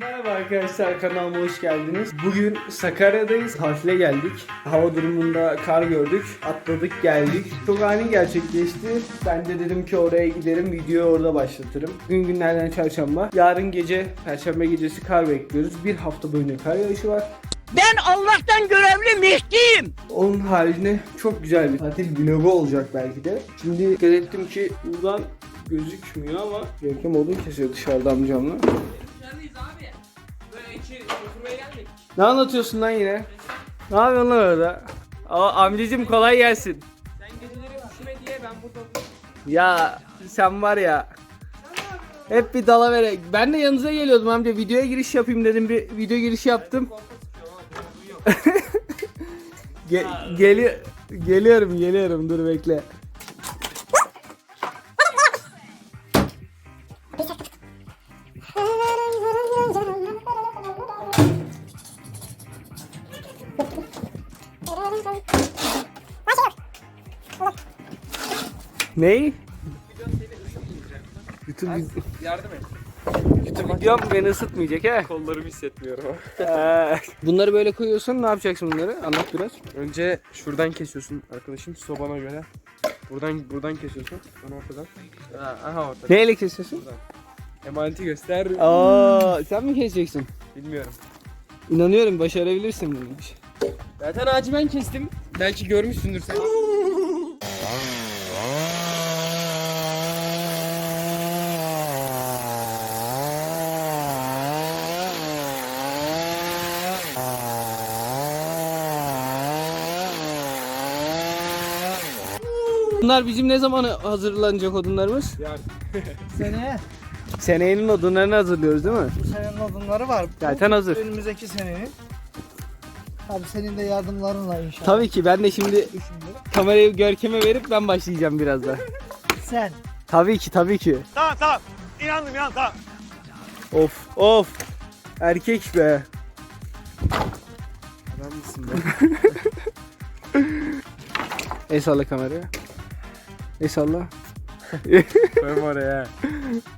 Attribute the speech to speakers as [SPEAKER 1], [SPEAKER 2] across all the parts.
[SPEAKER 1] Merhaba arkadaşlar kanalıma hoş geldiniz. Bugün Sakarya'dayız. Tatile geldik. Hava durumunda kar gördük. Atladık geldik. Çok ani gerçekleşti. Ben de dedim ki oraya giderim. Videoyu orada başlatırım. Bugün günlerden çarşamba. Yarın gece perşembe gecesi kar bekliyoruz. Bir hafta boyunca kar yağışı var.
[SPEAKER 2] Ben Allah'tan görevli Mehdi'yim.
[SPEAKER 1] Onun haricinde çok güzel bir tatil vlogu olacak belki de. Şimdi dikkat ettim ki buradan gözükmüyor ama Görkem odun kesiyor dışarıda amcamla.
[SPEAKER 3] Dışarıdayız abi. Oturmaya gelmedik.
[SPEAKER 1] Ne anlatıyorsun lan yine? Ne yapıyorsun lan orada? Aa, amcacım kolay gelsin.
[SPEAKER 3] Sen geceleri üşüme diye ben burada
[SPEAKER 1] Ya sen var ya. Hep bir dalavere. Ben de yanınıza geliyordum amca. Videoya giriş yapayım dedim. Bir video giriş yaptım.
[SPEAKER 3] abi.
[SPEAKER 1] Ge- geli geliyorum geliyorum dur bekle. Ney? YouTube, vid-
[SPEAKER 3] Yardım et.
[SPEAKER 1] YouTube videom beni ısıtmayacak he.
[SPEAKER 3] Kollarımı hissetmiyorum.
[SPEAKER 1] Bunları böyle koyuyorsun ne yapacaksın bunları? Anlat biraz.
[SPEAKER 3] Önce şuradan kesiyorsun arkadaşım sobana göre. Buradan buradan kesiyorsun. Sonra ortadan. Ha, aha ortadan.
[SPEAKER 1] Neyle kesiyorsun?
[SPEAKER 3] Emaneti göster.
[SPEAKER 1] Aa, sen mi keseceksin?
[SPEAKER 3] Bilmiyorum.
[SPEAKER 1] İnanıyorum başarabilirsin bunu.
[SPEAKER 3] Zaten ağacı ben kestim. Belki görmüşsündür sen.
[SPEAKER 1] Bunlar bizim ne zaman hazırlanacak odunlarımız?
[SPEAKER 3] Yani
[SPEAKER 4] Seneye
[SPEAKER 1] Seneyenin odunlarını hazırlıyoruz değil mi?
[SPEAKER 4] bu senenin odunları var.
[SPEAKER 1] Zaten hazır.
[SPEAKER 4] Önümüzdeki senenin. Tabii senin de yardımlarınla inşallah.
[SPEAKER 1] Tabii ki ben de şimdi kamerayı Görkem'e verip ben başlayacağım birazdan.
[SPEAKER 4] Sen.
[SPEAKER 1] Tabii ki tabii ki.
[SPEAKER 5] Tamam tamam. İnandım inan tamam.
[SPEAKER 1] Of of. Erkek be.
[SPEAKER 3] adam mısın be?
[SPEAKER 1] El salla kameraya. El salla.
[SPEAKER 3] Koyma oraya.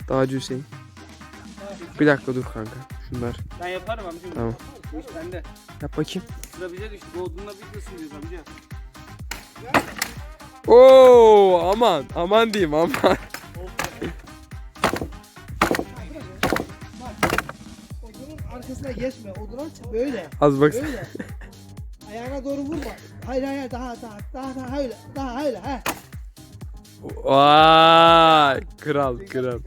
[SPEAKER 3] Dağcı Hüseyin. Bir dakika dur kanka. Şunlar.
[SPEAKER 1] Ben yaparım amcım.
[SPEAKER 3] Tamam.
[SPEAKER 1] İş bende.
[SPEAKER 3] Yap bakayım.
[SPEAKER 1] Sıra bize düştü. Bu odunla bir ısınıyoruz amca.
[SPEAKER 3] Oo aman aman diyeyim aman.
[SPEAKER 4] Odunun arkasına geçme. Oduna çık böyle.
[SPEAKER 3] Az bak.
[SPEAKER 4] Böyle. Ayağına doğru vurma. Hayır hayır daha daha daha daha öyle. Daha öyle he.
[SPEAKER 3] Vay kral kral.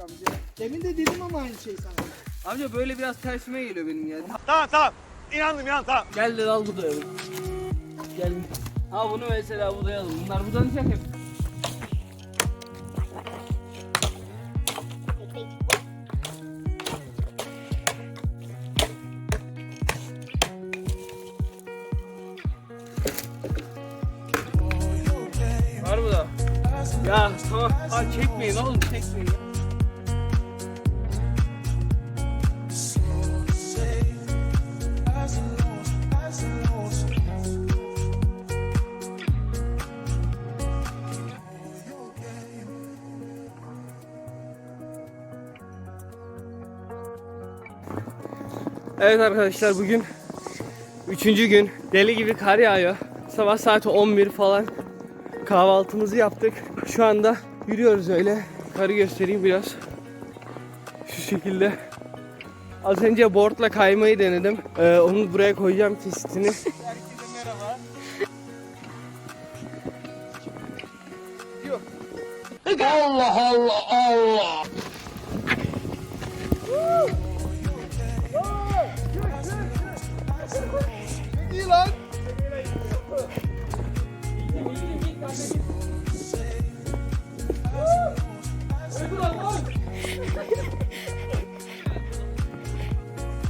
[SPEAKER 4] Demin de dedim ama aynı şey sana.
[SPEAKER 1] Amca böyle biraz tersime geliyor benim ya.
[SPEAKER 5] Tamam tamam. İnandım inan tamam.
[SPEAKER 1] Gel de al budayalım. Gel. Ha bunu mesela budayalım. Bunlar budanacak hep. Ha çekmeyin oğlum çekmeyin. Evet arkadaşlar bugün üçüncü gün deli gibi kar yağıyor. Sabah saat 11 falan kahvaltımızı yaptık. Şu anda yürüyoruz öyle. Karı göstereyim biraz. Şu şekilde. Az önce boardla kaymayı denedim. Ee, onu buraya koyacağım kesitini. Herkese merhaba.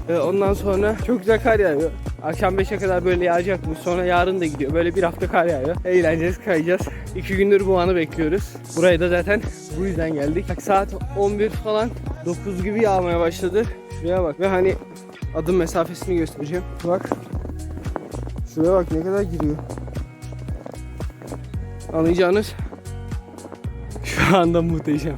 [SPEAKER 1] Ee, ondan sonra çok güzel kar yağıyor. Akşam 5'e kadar böyle yağacakmış. Sonra yarın da gidiyor. Böyle bir hafta kar yağıyor. Eğleneceğiz, kayacağız. İki gündür bu anı bekliyoruz. Buraya da zaten bu yüzden geldik. Bak saat 11 falan 9 gibi yağmaya başladı. Şuraya bak ve hani adım mesafesini göstereceğim. Bak. Şuraya bak ne kadar giriyor. Anlayacağınız şu anda muhteşem.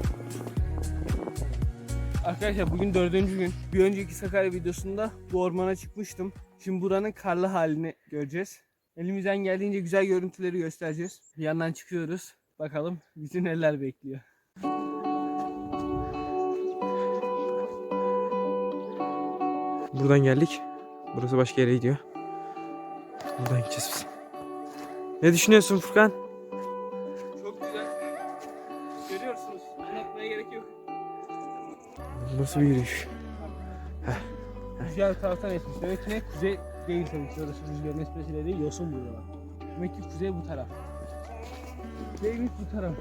[SPEAKER 1] Arkadaşlar bugün dördüncü gün. Bir önceki Sakarya videosunda bu ormana çıkmıştım. Şimdi buranın karlı halini göreceğiz. Elimizden geldiğince güzel görüntüleri göstereceğiz. Bir yandan çıkıyoruz. Bakalım bizi neler bekliyor.
[SPEAKER 3] Buradan geldik. Burası başka yere gidiyor. Buradan gideceğiz biz. Ne düşünüyorsun Furkan? Nasıl bir yürüyüş?
[SPEAKER 1] Rüzgar taraftan esmiş. Demek ki ne? Kuzey değil tabii ki. Orası rüzgarın esmesiyle değil. Yosun burada bak. Demek ki kuzey bu taraf. Kuzeymiş bu taraf.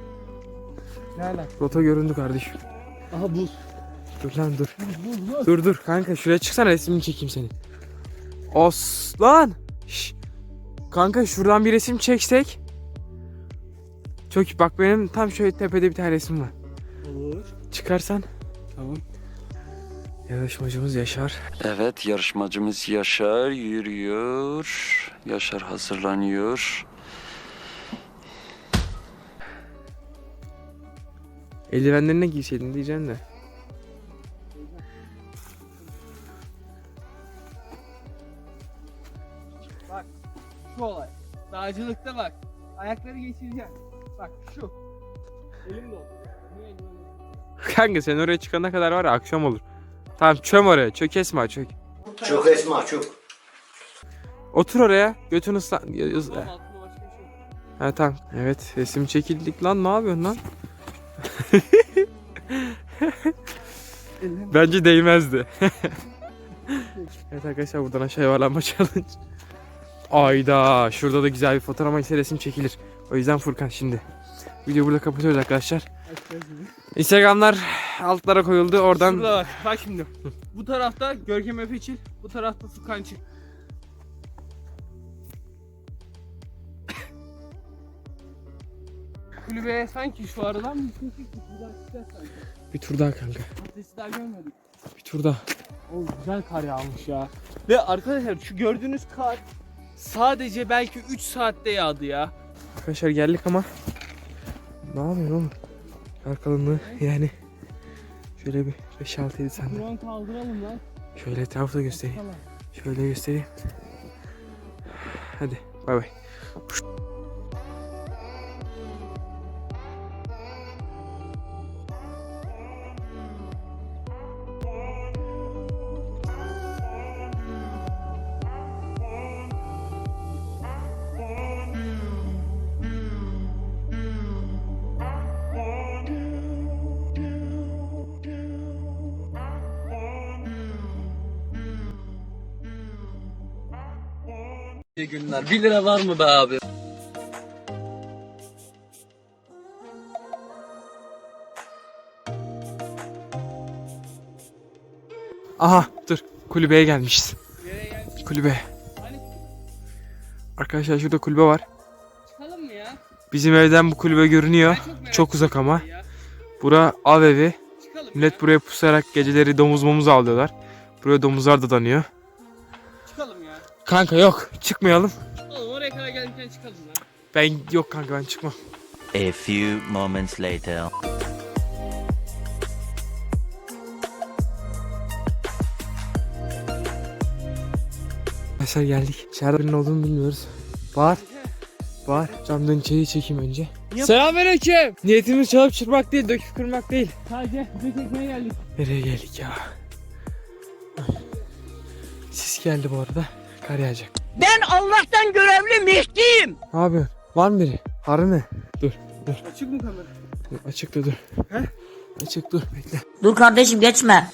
[SPEAKER 1] Ne alaka?
[SPEAKER 3] Rota göründü kardeşim.
[SPEAKER 1] Aha buz.
[SPEAKER 3] Dur lan dur.
[SPEAKER 1] Buz buz.
[SPEAKER 3] Dur dur kanka şuraya çıksana resmini çekeyim seni. Oslan. Şş. Kanka şuradan bir resim çeksek. Çok iyi. Bak benim tam şöyle tepede bir tane resim var.
[SPEAKER 1] Olur.
[SPEAKER 3] Çıkarsan.
[SPEAKER 1] Tamam.
[SPEAKER 3] Yarışmacımız Yaşar.
[SPEAKER 6] Evet yarışmacımız Yaşar yürüyor. Yaşar hazırlanıyor.
[SPEAKER 3] Eldivenlerine giyseydin diyeceğim de.
[SPEAKER 1] Şu olay. Dağcılıkta bak. Ayakları geçireceğim. Bak şu. Elim doldu. Niye elim doldu?
[SPEAKER 3] Kanka sen oraya çıkana kadar var ya akşam olur. Tamam çöm oraya. Çök Esma çök.
[SPEAKER 7] Çok Esma çok.
[SPEAKER 3] Otur oraya. Götün ıslan.
[SPEAKER 1] şey.
[SPEAKER 3] Ha tamam. Evet resim çekildik lan ne yapıyorsun lan? Bence değmezdi. evet arkadaşlar buradan aşağı yuvarlanma challenge. Ayda şurada da güzel bir fotoğraf ama ise resim çekilir. O yüzden Furkan şimdi. Videoyu burada kapatıyoruz arkadaşlar. Instagramlar altlara koyuldu oradan.
[SPEAKER 1] Şurada bak. Bak şimdi. Bu tarafta Görkem Öpeçil. Bu tarafta Furkan Çık. Kulübeye sanki şu aradan mı çıktık? Buradan çıkacağız sanki.
[SPEAKER 3] Bir tur daha kanka.
[SPEAKER 1] Patatesi daha görmedik.
[SPEAKER 3] Bir tur daha.
[SPEAKER 1] O güzel kar yağmış ya. Ve arkadaşlar şu gördüğünüz kar sadece belki 3 saatte yağdı ya.
[SPEAKER 3] Arkadaşlar geldik ama. Ne yapıyorsun oğlum? Kar kalınlığı yani. Şöyle bir 5-6-7 santim.
[SPEAKER 1] Drone kaldıralım lan.
[SPEAKER 3] Şöyle etrafı da göstereyim. Şöyle göstereyim. Hadi bay bay.
[SPEAKER 2] İyi günler. 1 lira var mı be abi?
[SPEAKER 3] Aha dur kulübeye gelmişiz.
[SPEAKER 1] Nereye geldik?
[SPEAKER 3] Kulübe. Arkadaşlar şurada kulübe var.
[SPEAKER 1] çıkalım mı ya?
[SPEAKER 3] Bizim evden bu kulübe görünüyor.
[SPEAKER 1] Çok
[SPEAKER 3] Çok uzak ama.
[SPEAKER 1] ya.
[SPEAKER 3] Bura av evi.
[SPEAKER 1] Çıkalım
[SPEAKER 3] Millet
[SPEAKER 1] ya.
[SPEAKER 3] buraya pusarak geceleri domuz momuz avlıyorlar. Buraya domuzlar da danıyor. Kanka yok çıkmayalım.
[SPEAKER 1] Oğlum oraya kadar gelirken çıkalım lan.
[SPEAKER 3] Ben yok kanka ben çıkmam.
[SPEAKER 8] A few moments later.
[SPEAKER 3] Arkadaşlar geldik. İçeride birinin olduğunu bilmiyoruz. Var. Var. Camdan içeriği çekeyim önce.
[SPEAKER 1] Yap.
[SPEAKER 3] Selamünaleyküm. Niyetimiz çalıp çırpmak değil, döküp kırmak değil.
[SPEAKER 1] Sadece bize çekmeye geldik.
[SPEAKER 3] Nereye geldik ya? Sis geldi bu arada. Kar yağacak.
[SPEAKER 2] Ben Allah'tan görevli Mehdi'yim.
[SPEAKER 3] Ne yapıyorsun? Var mı biri? Harbi mi? Dur.
[SPEAKER 1] Açık mı kamera?
[SPEAKER 3] dur, Açıkta dur. He? Açık dur bekle.
[SPEAKER 9] Dur kardeşim geçme.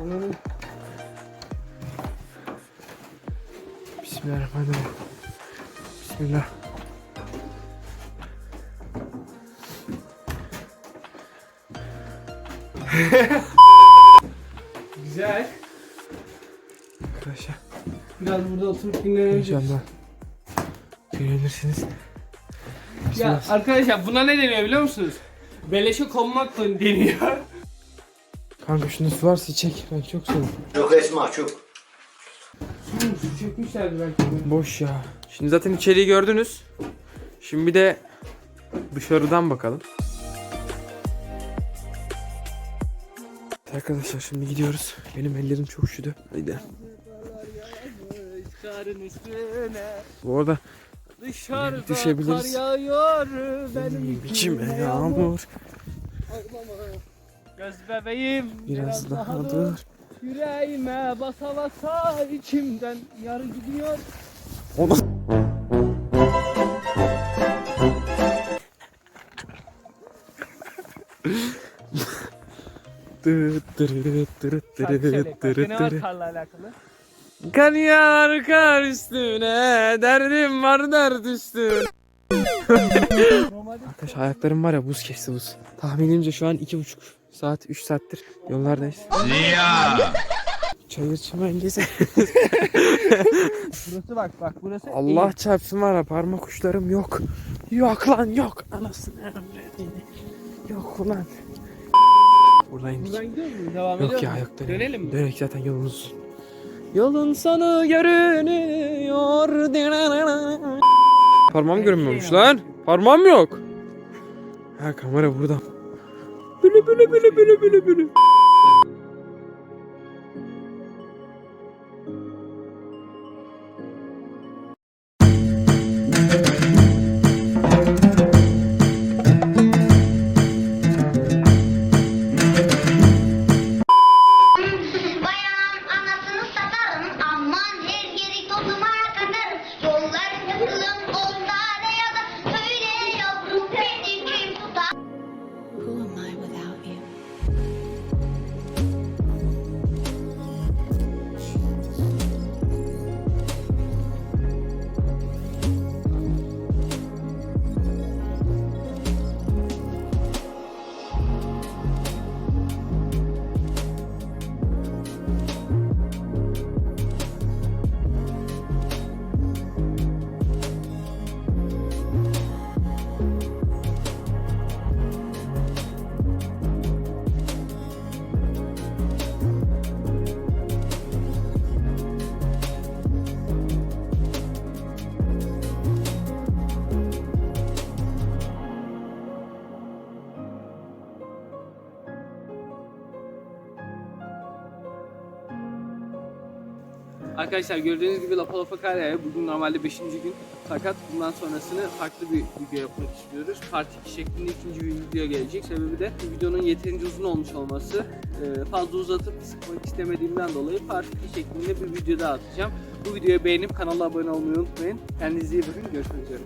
[SPEAKER 1] Onun
[SPEAKER 3] Bismillahirrahmanirrahim. Bismillah.
[SPEAKER 1] güzel.
[SPEAKER 3] Arkadaşlar
[SPEAKER 1] Biraz burada oturup dinlenebiliriz.
[SPEAKER 3] inşallah görebilirsiniz.
[SPEAKER 1] Ya arkadaşlar buna ne deniyor biliyor musunuz? Beleşe konmak deniyor.
[SPEAKER 3] Kanka şunu su varsa çek. Ben çok soğuk.
[SPEAKER 7] Çok Esma çok.
[SPEAKER 1] Su çekmişlerdi belki. de.
[SPEAKER 3] Boş ya. Şimdi zaten içeriği gördünüz. Şimdi bir de dışarıdan bakalım. Arkadaşlar şimdi gidiyoruz. Benim ellerim çok üşüdü. Haydi. Bu arada
[SPEAKER 1] dışarıda
[SPEAKER 3] Düşebiliriz.
[SPEAKER 1] kar yağıyor benim
[SPEAKER 3] biçime yağmur.
[SPEAKER 1] Göz bebeğim
[SPEAKER 3] Biraz daha dur.
[SPEAKER 1] Yüreğime basa basa içimden yar gidiyor
[SPEAKER 3] Ona...
[SPEAKER 1] Şarkı karla alakalı?
[SPEAKER 3] Kar yağar kar üstüne Derdim var dert üstüne. Arkadaş ayaklarım var ya buz kesti buz. Tahminimce şu an iki buçuk saat üç saattir yollardayız. Çayır çimen gezer
[SPEAKER 1] Burası bak bak burası
[SPEAKER 3] Allah çarpsın var ya parmak uçlarım yok. Yok lan yok. Anasını emredin Yok ulan Buradan indik
[SPEAKER 1] Buradan gidiyor muyuz? Devam ediyor
[SPEAKER 3] Yok ya yok dönelim.
[SPEAKER 1] Dönelim mi?
[SPEAKER 3] Dönerek zaten yolumuz uzun. Yolun sonu görünüyor. Parmağım görünmüyormuş lan. Parmağım yok. Ha kamera burada. Bülü bülü bülü bülü bülü bülü.
[SPEAKER 1] Arkadaşlar gördüğünüz gibi Lapa Lapa kar yağıyor. Bugün normalde 5. gün. Fakat bundan sonrasını farklı bir video yapmak istiyoruz. Part 2 şeklinde ikinci bir video gelecek. Sebebi de bu videonun yeterince uzun olmuş olması. Ee, Fazla uzatıp sıkmak istemediğimden dolayı part 2 şeklinde bir video daha atacağım. Bu videoyu beğenip kanala abone olmayı unutmayın. Kendinize iyi bakın. Görüşmek üzere.